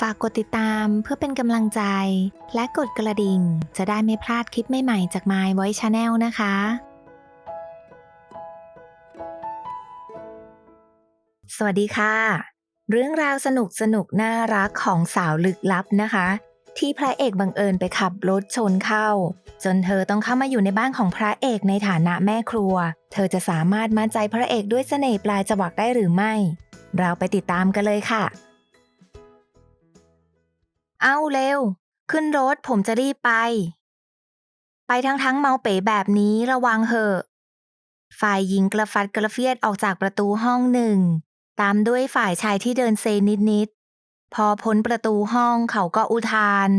ฝากกดติดตามเพื่อเป็นกำลังใจ และกดกระดิ่ง จะได้ไม่พลาดคลิปใหม่ๆจาก My Voice Channel นะคะ สวัสดีค่ะ เรื่องราวสนุกสนุกน่ารักของสาวลึกลับนะคะ ที่พระเอกบังเอิญไปขับรถชนเข้า จนเธอต้องเข้ามาอยู่ในบ้านของพระเอกในฐานะแม่ครัว เธอจะสามารถมั่นใจพระเอกด้วยเสน่ห์ปลายจวักได้หรือไม่ เราไปติดตามกันเลยค่ะ เอาเร็ว ขึ้นรถผมจะรีบไป ไปทั้งทั้งเมาเป๋แบบนี้ระวังเหอะ ฝ่ายหญิงกระฟัดกระเฟียดออกจากประตูห้องหนึ่ง ตามด้วยฝ่ายชายที่เดินเซนิดๆพอพ้นประตูห้องเขาก็อุทาน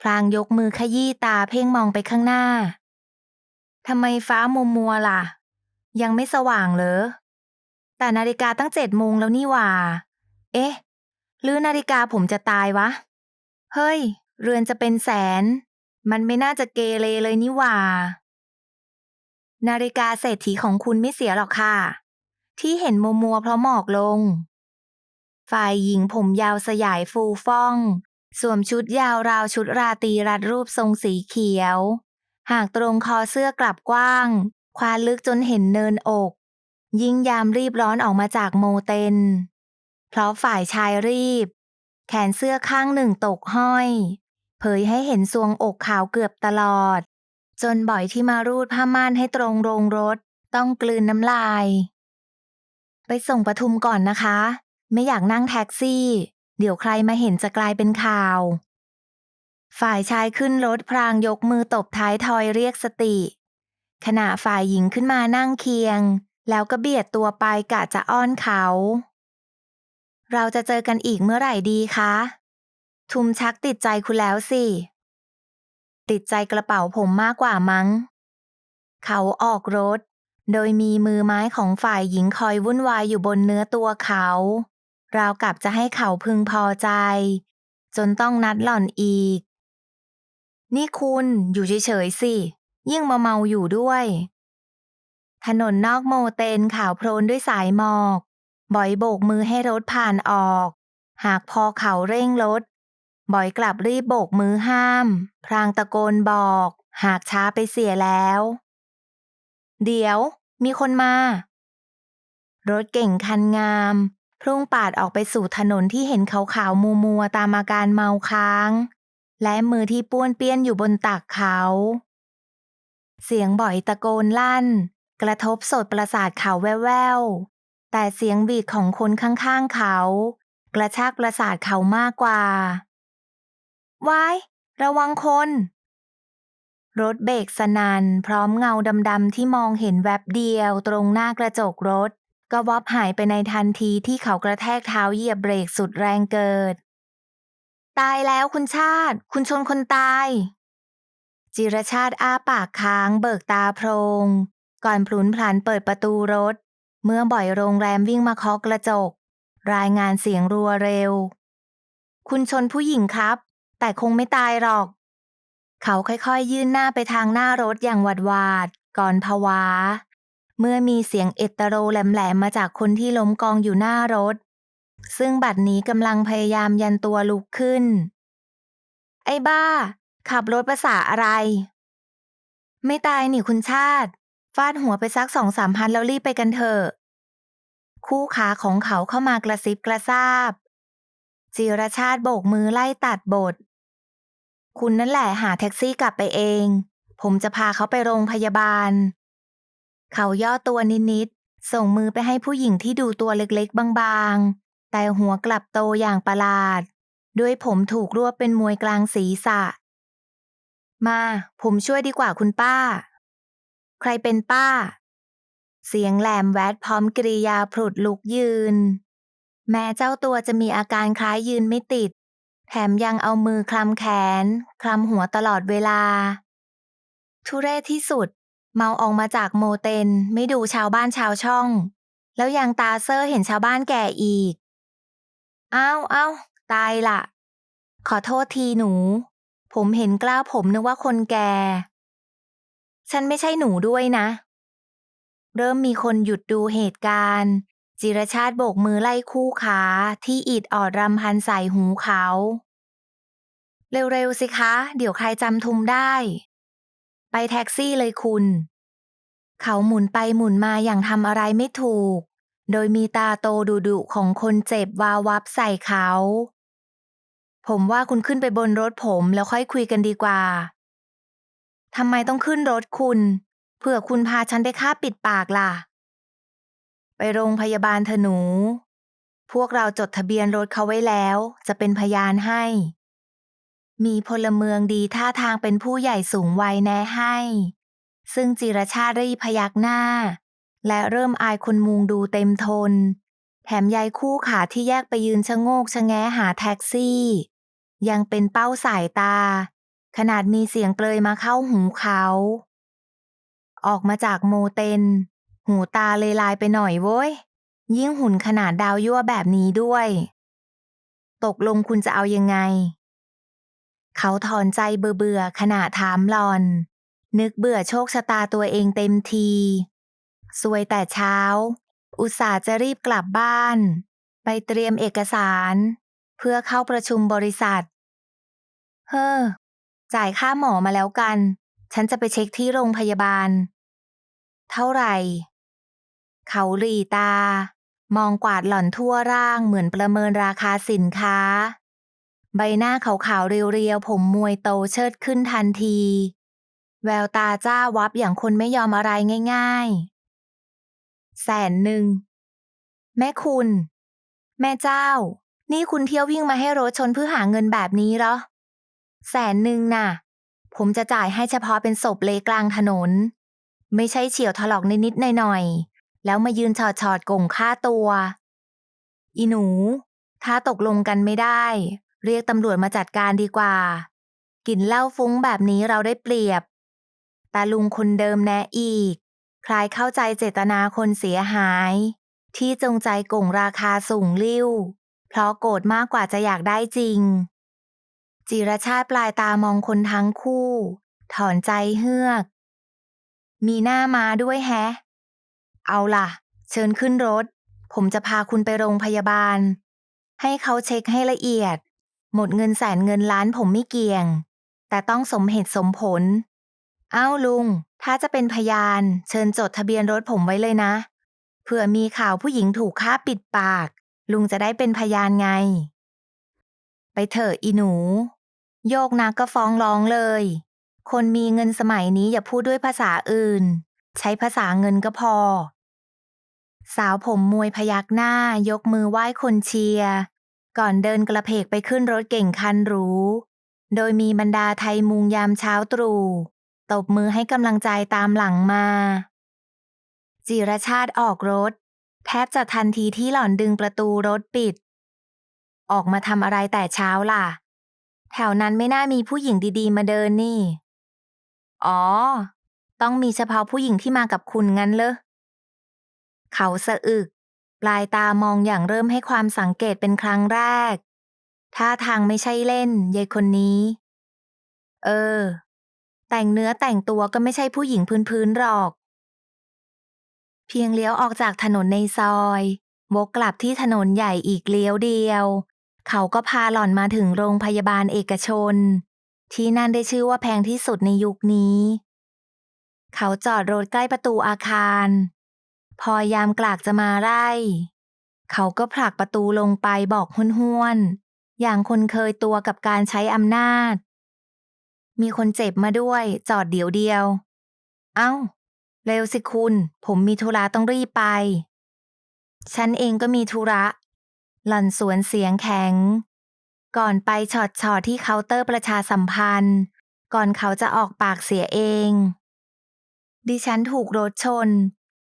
พลางยกมือขยี้ตาเพ่งมองไปข้างหน้าทำไมฟ้ามัวมัวล่ะ ยังไม่สว่างเหรอ แต่นาฬิกาตั้งเจ็ดโมงแล้วนี่หว่า เอ๊ะ หรือนาฬิกาผมจะตายวะ เฮ้ย เรือนจะเป็นแสน มันไม่น่าจะเกเรเลยนี่หว่า นาฬิกาเศรษฐีของคุณไม่เสียหรอกค่ะ ที่เห็นมัวมัวเพราะหมอกลง ฝ่ายหญิงผมยาวสยายฟูฟ่อง สวมชุดยาวราวชุดราตรีรัดรูปทรงสีเขียว หากตรงคอเสื้อกลับกว้าง ควานลึกจนเห็นเนินอก ยิ่งยามรีบร้อนออกมาจากโมเตนเพราะฝ่ายชายรีบ แขนเสื้อข้างหนึ่งตกห้อย เผยให้เห็นทรวงอกขาวเกือบตลอด จนบ่อยที่มารูดผ้าม่านให้ตรงโรงรถ ต้องกลืนน้ำลาย ไปส่งปทุมก่อนนะคะ ไม่อยากนั่งแท็กซี่ เดี๋ยวใครมาเห็นจะกลายเป็นข่าว ฝ่ายชายขึ้นรถพรางยกมือตบท้ายทอยเรียกสติ ขณะฝ่ายหญิงขึ้นมานั่งเคียง แล้วก็เบียดตัวไปกะจะอ้อนเขา เราจะเจอกันอีกเมื่อไหร่ดีคะ ทุมชักติดใจคุณแล้วสิ ติดใจกระเป๋าผมมากกว่ามั้ง เขาออกรถ โดยมีมือไม้ของฝ่ายหญิงคอยวุ่นวายอยู่บนเนื้อตัวเขา ราวกับจะให้เขาพึงพอใจ จนต้องนัดหล่อนอีก นี่คุณอยู่เฉยๆสิ ยิ่งมาเมาอยู่ด้วย ถนนนอกโมเตนขาวโพลนด้วยสายหมอก บอยโบกมือให้รถผ่านออก หากพอเขาเร่งรถบอยกลับรีบโบกมือห้าม พรางตะโกนบอก หากช้าไปเสียแล้ว เดี๋ยว มีคนมา รถเก่งคันงามพุ่งปาดออกไปสู่ถนนที่เห็นขาวๆมัวมัวตามอาการเมาค้าง และมือที่ป้วนเปี้ยนอยู่บนตักเขา เสียงบ่อยตะโกนลั่น กระทบสดประสาทเขาแว่วๆ แต่เสียงบีดของคนข้างๆเขา กระชากประสาทเขามากกว่าว้าย ระวังคน รถเบรกสนันพร้อมเงาดำๆที่มองเห็นแวบเดียวตรงหน้ากระจกรถ ก็วอบหายไปในทันทีที่เขากระแทกเท้าเหยียบเบรกสุดแรงเกิด ตายแล้วคุณชาติ คุณชนคนตาย จิรชาติอ้าปากค้างเบิกตาโพรง ก่อนพลุนพลันเปิดประตูรถ เมื่อบ่อยโรงแรมวิ่งมาเคาะกระจก รายงานเสียงรัวเร็ว คุณชนผู้หญิงครับ แต่คงไม่ตายหรอก เขาค่อยๆ ยื่นหน้าไปทางหน้ารถอย่างหวาดหวาด ก่อนภาวะเมื่อมีเสียงเอตโรแหลมๆมาจากคนที่ล้มกองอยู่หน้ารถ ซึ่งบัดนี้กำลังพยายามยันตัวลุกขึ้น ไอ้บ้า ขับรถภาษาอะไร ไม่ตายนี่คุณชาติ ฟาดหัวไปสักสองสามพันแล้วรีบไปกันเถอะ คู่ขาของเขาเข้ามากระซิบกระซาบ จิรชาติโบกมือไล่ตัดบท คุณนั่นแหละหาแท็กซี่กลับไปเอง ผมจะพาเขาไปโรงพยาบาล เขาย่อตัวนิดๆ ส่งมือไปให้ผู้หญิงที่ดูตัวเล็กๆ บางๆ แต่หัวกลับโตอย่างประหลาด ด้วยผมถูกรวบเป็นมวยกลางศีรษะ มา ผมช่วยดีกว่าคุณป้า ใครเป็นป้า เสียงแหลมแวดพร้อมกริยาพลุดลุกยืน แม้เจ้าตัวจะมีอาการคล้ายยืนไม่ติด แถมยังเอามือคลำแขน คลำหัวตลอดเวลา ทุเรศที่สุด เมาออกมาจากโมเตนไม่ดูชาวบ้านชาวช่อง แล้วยังตาเซอร์เห็นชาวบ้านแก่อีก อ้าวอ้าวตายละ ขอโทษทีหนู ผมเห็นกล้าวผมนึกว่าคนแก่ ฉันไม่ใช่หนูด้วยนะ เริ่มมีคนหยุดดูเหตุการณ์ จิรชาติโบกมือไล่คู่ขาที่อิดออดรำพันใส่หูเขา เร็วๆสิคะ เดี๋ยวใครจำทุมได้ ไปแท็กซี่เลยคุณ เขาหมุนไปหมุนมาอย่างทำอะไรไม่ถูก โดยมีตาโตดุดุๆของคนเจ็บวาวับใส่เขา ผมว่าคุณขึ้นไปบนรถผมแล้วค่อยคุยกันดีกว่า ทำไมต้องขึ้นรถคุณเผื่อคุณพาฉันไปฆ่าปิดปากล่ะ ไปโรงพยาบาลเถอะหนู พวกเราจดทะเบียนรถเขาไว้แล้ว จะเป็นพยานให้ มีพลเมืองดีท่าทางเป็นผู้ใหญ่สูงวัยแนะให้ ซึ่งจิรชาติรีพยักหน้า และเริ่มอายคนมุงดูเต็มทน แถมยายคู่ขาที่แยกไปยืนชะโงกชะแงหาแท็กซี่ ยังเป็นเป้าสายตา ขนาดมีเสียงเปลยมาเข้าหูเขา ออกมาจากโมเตน หูตาเลยลายไปหน่อยโว้ย ยิ่งหุ่นขนาดดาวยั่วแบบนี้ด้วย ตกลงคุณจะเอายังไง เขาถอนใจเบื่อๆขณะถามหลอน นึกเบื่อโชคชะตาตัวเองเต็มทีสวยแต่เช้า อุตส่าห์จะรีบกลับบ้าน ไปเตรียมเอกสาร เพื่อเข้าประชุมบริษัท เฮ้อ จ่ายค่าหมอมาแล้วกัน ฉันจะไปเช็คที่โรงพยาบาล เท่าไหร่ เขาหลีตา มองกวาดหล่อนทั่วร่างเหมือนประเมินราคาสินค้า ใบหน้าขาวๆเรียวๆ ผมมวยโตเชิดขึ้นทันที แววตาจ้าวับอย่างคนไม่ยอมอะไรง่าย ๆ แสนหนึ่ง แม่คุณ แม่เจ้า นี่คุณเที่ยววิ่งมาให้รถชนเพื่อหาเงินแบบนี้เหรอ แสนหนึ่งน่ะ ผมจะจ่ายให้เฉพาะเป็นศพเลกลางถนน ไม่ใช่เฉียวถลอกนิดๆหน่อยๆ แล้วมายืนฉอดฉอดกงค่าตัว อีหนู ถ้าตกลงกันไม่ได้ เรียกตำรวจมาจัดการดีกว่า กินเหล้าฟุ้งแบบนี้เราได้เปรียบ ตาลุงคนเดิมแนะอีกคลายเข้าใจเจตนาคนเสียหาย ที่จงใจก่งราคาสูงลิ่วเพราะโกรธมากกว่าจะอยากได้จริง จิรชาติปลายตามองคนทั้งคู่ ถอนใจเฮือก มีหน้ามาด้วยแฮะ เอาล่ะ เชิญขึ้นรถ ผมจะพาคุณไปโรงพยาบาล ให้เขาเช็คให้ละเอียด หมดเงินแสนเงินล้านผมไม่เกี่ยง แต่ต้องสมเหตุสมผลอ้าวลุง ถ้าจะเป็นพยาน เชิญจดทะเบียนรถผมไว้เลยนะ เผื่อมีข่าวผู้หญิงถูกฆ่าปิดปาก ลุงจะได้เป็นพยานไง ไปเถอะอีหนู โยกนักก็ฟ้องร้องเลย คนมีเงินสมัยนี้อย่าพูดด้วยภาษาอื่น ใช้ภาษาเงินก็พอ สาวผมมวยพยักหน้ายกมือไหว้คนเชียร์ก่อนเดินกระเพกไปขึ้นรถเก่งคันหรู โดยมีบรรดาไทยมุงยามเช้าตรู่ตบมือให้กำลังใจตามหลังมา จิรชาติออกรถ แทบจะทันทีที่หล่อนดึงประตูรถปิด ออกมาทำอะไรแต่เช้าล่ะ แถวนั้นไม่น่ามีผู้หญิงดีๆ มาเดินนี่ อ๋อ ต้องมีเฉพาะผู้หญิงที่มากับคุณงั้นเลยเขาสะอึก ปลายตามองอย่างเริ่มให้ความสังเกตเป็นครั้งแรก ท่าทางไม่ใช่เล่นยายคนนี้ เออ แต่งเนื้อแต่งตัวก็ไม่ใช่ผู้หญิงพื้นๆหรอก เพียงเลี้ยวออกจากถนนในซอย วกกลับที่ถนนใหญ่อีกเลี้ยวเดียว เขาก็พาหล่อนมาถึงโรงพยาบาลเอกชน ที่นั่นได้ชื่อว่าแพงที่สุดในยุคนี้ เขาจอดรถใกล้ประตูอาคาร พอยามกลากจะมาไล่ เขาก็ผลักประตูลงไปบอกห้วนๆอย่างคนเคยตัวกับการใช้อำนาจ มีคนเจ็บมาด้วย จอดเดี๋ยวเดียว เอ้า เร็วสิคุณ ผมมีธุระต้องรีบไป ฉันเองก็มีธุระ หล่อนสวนเสียงแข็ง ก่อนไปชอตชอตที่เคาน์เตอร์ประชาสัมพันธ์ ก่อนเขาจะออกปากเสียเอง ดิฉันถูกรถชน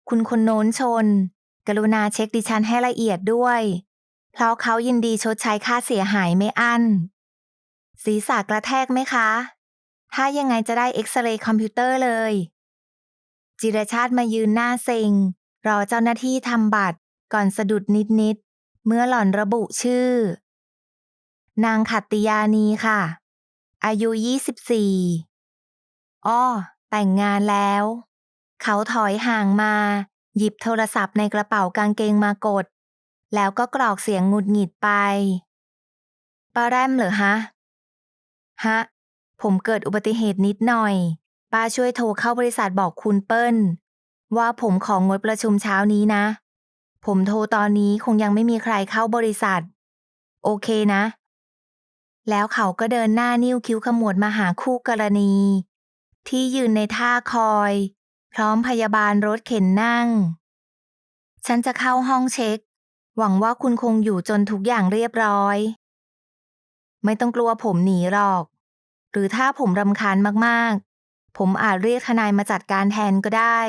คุณคนโน้นชน กรุณาเช็คดิฉันให้ละเอียดด้วย เพราะเขายินดีชดใช้ค่าเสียหายไม่อั้น ศีรษะกระแทกไหมคะ ถ้ายังไงจะได้เอ็กซเรย์คอมพิวเตอร์เลย จิรชาติมายืนหน้าเซ็งรอเจ้าหน้าที่ทำบัตรก่อนสะดุดนิดๆ เมื่อหล่อนระบุชื่อ นางขัตติยานีค่ะ อายุ 24 อ้อ แต่งงานแล้ว เขาถอยห่างมา หยิบโทรศัพท์ในกระเป๋ากางเกงมากด แล้วก็กรอกเสียงหงุดหงิดไปป้าแรมเหรอฮะ ฮะ ผมเกิดอุบัติเหตุนิดหน่อย ป้าช่วยโทรเข้าบริษัทบอกคุณเปิ้ล ว่าผมของงดประชุมเช้านี้นะ ผมโทรตอนนี้คงยังไม่มีใครเข้าบริษัท โอเคนะ แล้วเขาก็เดินหน้านิ้วคิ้วขมวดมาหาคู่กรณี ที่ยืนในท่าคอย พร้อมพยาบาลรถเข็นนั่ง ฉันจะเข้าห้องเช็ค หวังว่าคุณคงอยู่จนทุกอย่างเรียบร้อย ไม่ต้องกลัวผมหนีหรอก หรือถ้าผมรำคาญมากๆ ผมอาจเรียกทนายมาจัดการแทนก็ได้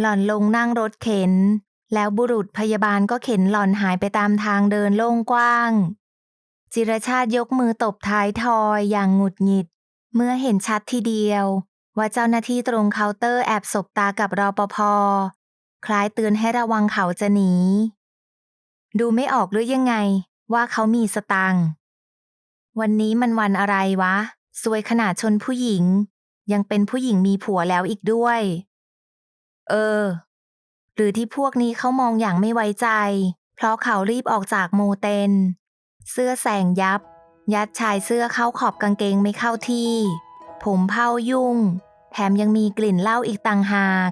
หล่อนลงนั่งรถเข็น แล้วบุรุษพยาบาลก็เข็นหล่อนหายไปตามทางเดินโล่งกว้าง จิรชาติยกมือตบท้ายทอยอย่างหงุดหงิด เมื่อเห็นชัดทีเดียว ว่าเจ้าหน้าที่ตรงเคาน์เตอร์แอบสบตากับรอปภคล้ายเตือนให้ระวังเขาจะหนี ดูไม่ออกหรือยังไง ว่าเขามีสตังวันนี้มันวันอะไรวะสวยขนาดชนผู้หญิง ยังเป็นผู้หญิงมีผัวแล้วอีกด้วย เออ หรือที่พวกนี้เขามองอย่างไม่ไว้ใจ เพราะเขารีบออกจากโมเตน เสื้อแสงยับ ยัดชายเสื้อเข้าขอบกางเกงไม่เข้าที่ ผมเผายุ่ง แถมยังมีกลิ่นเหล้าอีกต่างหาก